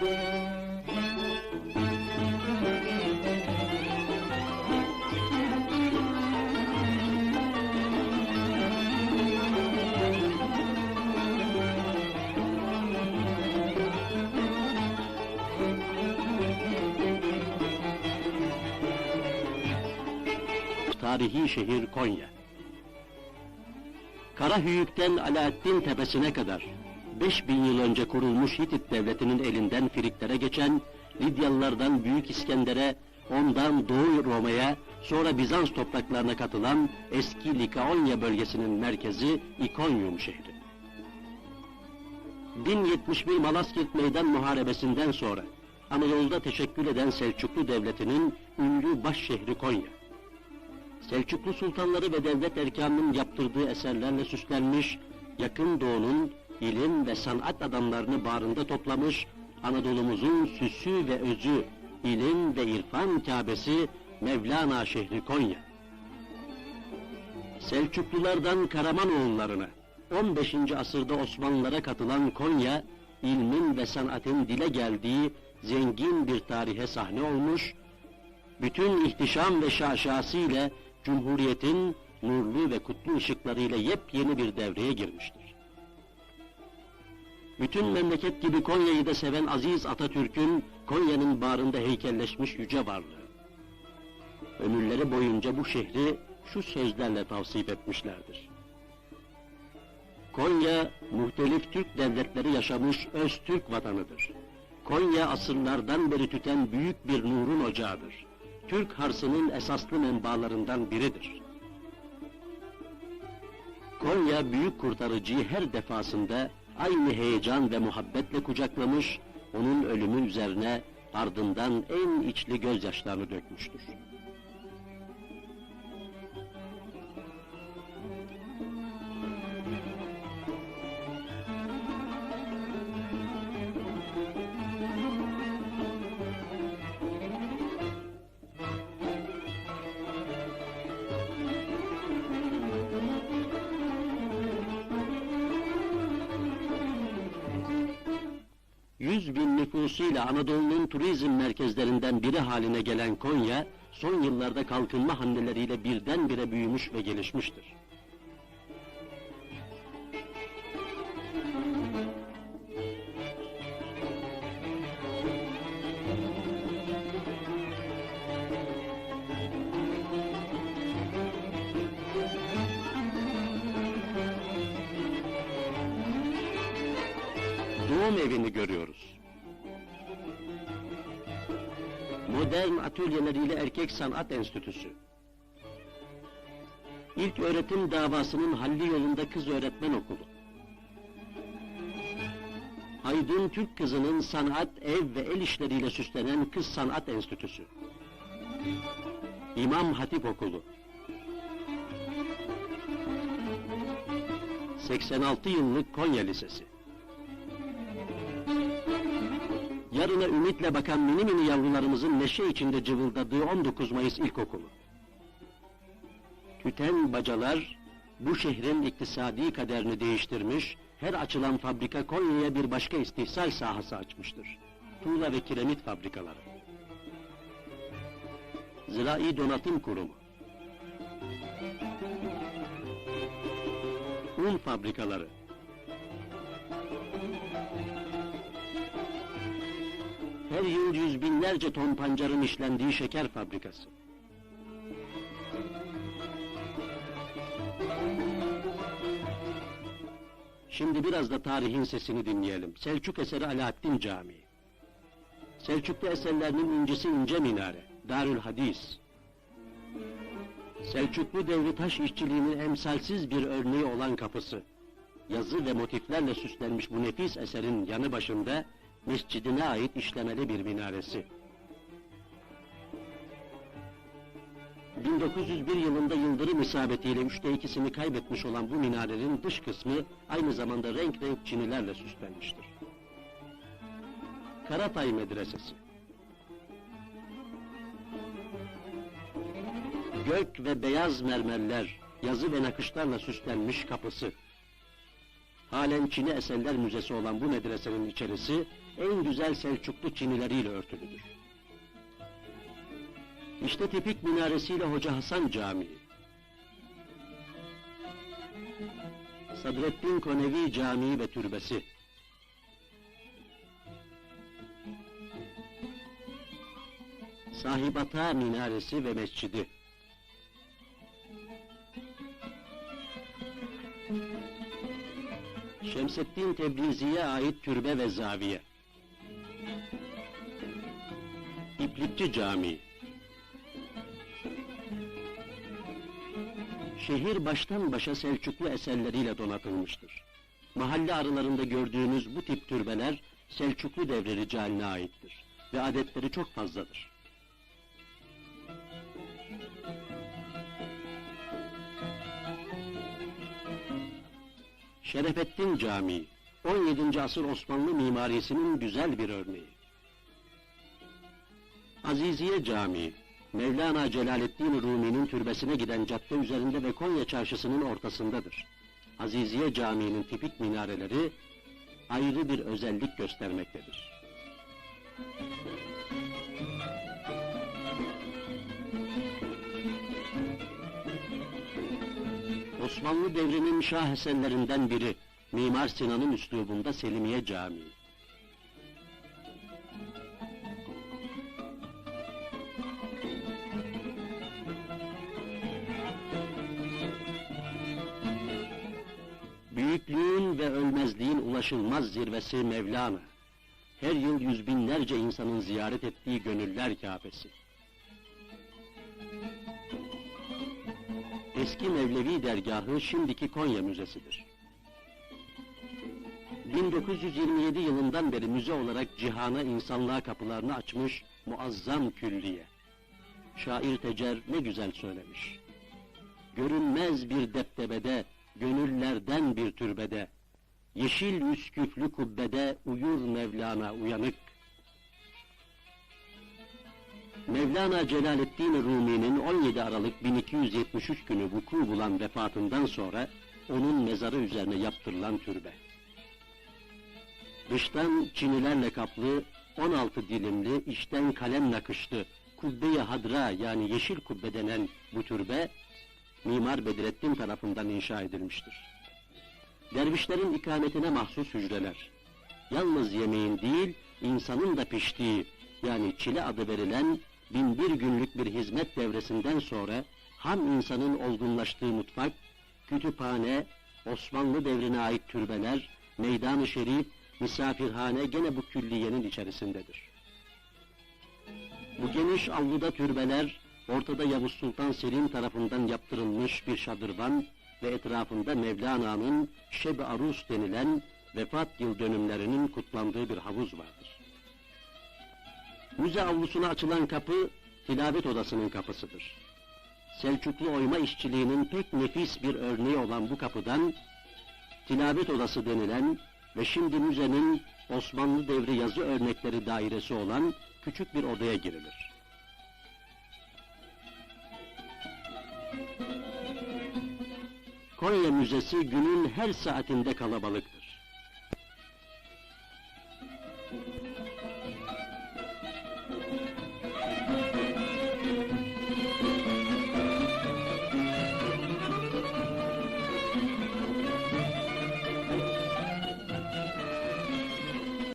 Tarihi şehir Konya. Karahüyük'ten Alaaddin Tepesi'ne kadar 5000 yıl önce kurulmuş Hitit devletinin elinden Firiklere geçen Lidyalılardan Büyük İskender'e, ondan Doğu Roma'ya, sonra Bizans topraklarına katılan eski Likaonya bölgesinin merkezi İkonyum şehri. 1071 Malazgirt Meydan Muharebesi'nden sonra Anadolu'da teşekkül eden Selçuklu Devleti'nin ünlü baş şehri Konya. Selçuklu sultanları ve devlet erkanının yaptırdığı eserlerle süslenmiş, yakın doğunun ilim ve sanat adamlarını bağrında toplamış, Anadolu'muzun süsü ve özü, ilim ve irfan Kâbesi Mevlana şehri Konya. Selçuklulardan Karamanoğullarına, 15. asırda Osmanlılara katılan Konya, ilmin ve sanatın dile geldiği zengin bir tarihe sahne olmuş, bütün ihtişam ve şaşası ile Cumhuriyet'in nurlu ve kutlu ışıklarıyla yepyeni bir devreye girmiştir. Bütün memleket gibi Konya'yı da seven Aziz Atatürk'ün Konya'nın bağrında heykelleşmiş yüce varlığı. Ömürleri boyunca bu şehri şu sözlerle tavsif etmişlerdir. Konya, muhtelif Türk devletleri yaşamış öz Türk vatanıdır. Konya asırlardan beri tüten büyük bir nurun ocağıdır. Türk harsının esaslı menbaalarından biridir. Konya büyük kurtarıcıyı her defasında aynı heyecan ve muhabbetle kucaklamış, onun ölümü üzerine ardından en içli gözyaşlarını dökmüştür. Yüz bin nüfusuyla Anadolu'nun turizm merkezlerinden biri haline gelen Konya, son yıllarda kalkınma hamleleriyle birdenbire büyümüş ve gelişmiştir. Doğum evini görüyoruz. Modern atölyeleriyle Erkek Sanat Enstitüsü. İlk öğretim davasının halli yolunda kız öğretmen okulu. Haydun Türk kızının sanat, ev ve el işleriyle süslenen Kız Sanat Enstitüsü. İmam Hatip Okulu. 86 yıllık Konya Lisesi. Yarına ümitle bakan mini mini yavrularımızın neşe içinde cıvıldadığı 19 Mayıs İlkokulu. Tüten bacalar bu şehrin iktisadi kaderini değiştirmiş, her açılan fabrika Konya'ya bir başka istihsal sahası açmıştır. Tuğla ve kiremit fabrikaları. Zirai Donatım Kurumu. Un fabrikaları. Her yıl yüz binlerce ton pancarın işlendiği şeker fabrikası. Şimdi biraz da tarihin sesini dinleyelim. Selçuk eseri Alaaddin Camii. Selçuklu eserlerinin incisi ince minare, Darül Hadis. Selçuklu devri taş işçiliğinin emsalsiz bir örneği olan kapısı. Yazı ve motiflerle süslenmiş bu nefis eserin yanı başında mescidine ait işlemeli bir minaresi. 1901 yılında yıldırım isabetiyle üçte ikisini kaybetmiş olan bu minarenin dış kısmı aynı zamanda renk renk çinilerle süslenmiştir. Karatay Medresesi Gök ve beyaz mermerler, yazı ve nakışlarla süslenmiş kapısı. Halen Çin'i Eserler Müzesi olan bu medresenin içerisi en güzel Selçuklu çinileriyle örtülüdür. İşte tipik minaresiyle Hoca Hasan Camii. Sadreddin Konevi Camii ve Türbesi. Sahibata Minaresi ve Mescidi. Şemseddin Tebrizi'ye ait türbe ve zaviye. İplikçi Camii. Şehir baştan başa Selçuklu eserleriyle donatılmıştır. Mahalle aralarında gördüğünüz bu tip türbeler Selçuklu devri ricaline aittir ve adetleri çok fazladır. Şerefettin Camii, 17. asır Osmanlı mimarisinin güzel bir örneği. Aziziye Camii, Mevlana Celaleddin Rumi'nin türbesine giden cadde üzerinde ve Konya çarşısının ortasındadır. Aziziye Camii'nin tipik minareleri ayrı bir özellik göstermektedir. Osmanlı devrinin şah eserlerinden biri Mimar Sinan'ın üslubunda Selimiye Camii. Büyüklüğün ve ölmezliğin ulaşılmaz zirvesi Mevlana. Her yıl yüz binlerce insanın ziyaret ettiği gönüller Kâbesi. Eski Mevlevi dergahı şimdiki Konya Müzesi'dir. 1927 yılından beri müze olarak cihana insanlığa kapılarını açmış muazzam külliye. Şair Tecer ne güzel söylemiş. Görünmez bir deptebede, gönüllerden bir türbede, yeşil üsküflü kubbede uyur Mevlana uyanık. Mevlana Celaleddin Rumi'nin 17 Aralık 1273 günü vuku bulan vefatından sonra onun mezarı üzerine yaptırılan türbe. Dıştan çinilerle kaplı 16 dilimli içten kalem nakışlı kubbe-i hadra yani yeşil kubbe denen bu türbe Mimar Bedrettin tarafından inşa edilmiştir. Dervişlerin ikametine mahsus hücreler. Yalnız yemeğin değil, insanın da piştiği, yani çile adı verilen binbir günlük bir hizmet devresinden sonra ham insanın olgunlaştığı mutfak, kütüphane, Osmanlı devrine ait türbeler, meydan-ı şerif, misafirhane gene bu külliyenin içerisindedir. Bu geniş avluda türbeler, ortada Yavuz Sultan Selim tarafından yaptırılmış bir şadırvan ve etrafında Mevlana'nın Şeb-i Arus denilen vefat yıl dönümlerinin kutlandığı bir havuz vardır. Müze avlusuna açılan kapı, tilavet odasının kapısıdır. Selçuklu oyma işçiliğinin pek nefis bir örneği olan bu kapıdan, tilavet odası denilen ve şimdi müzenin Osmanlı devri yazı örnekleri dairesi olan küçük bir odaya girilir. Konya Müzesi günün her saatinde kalabalıktır.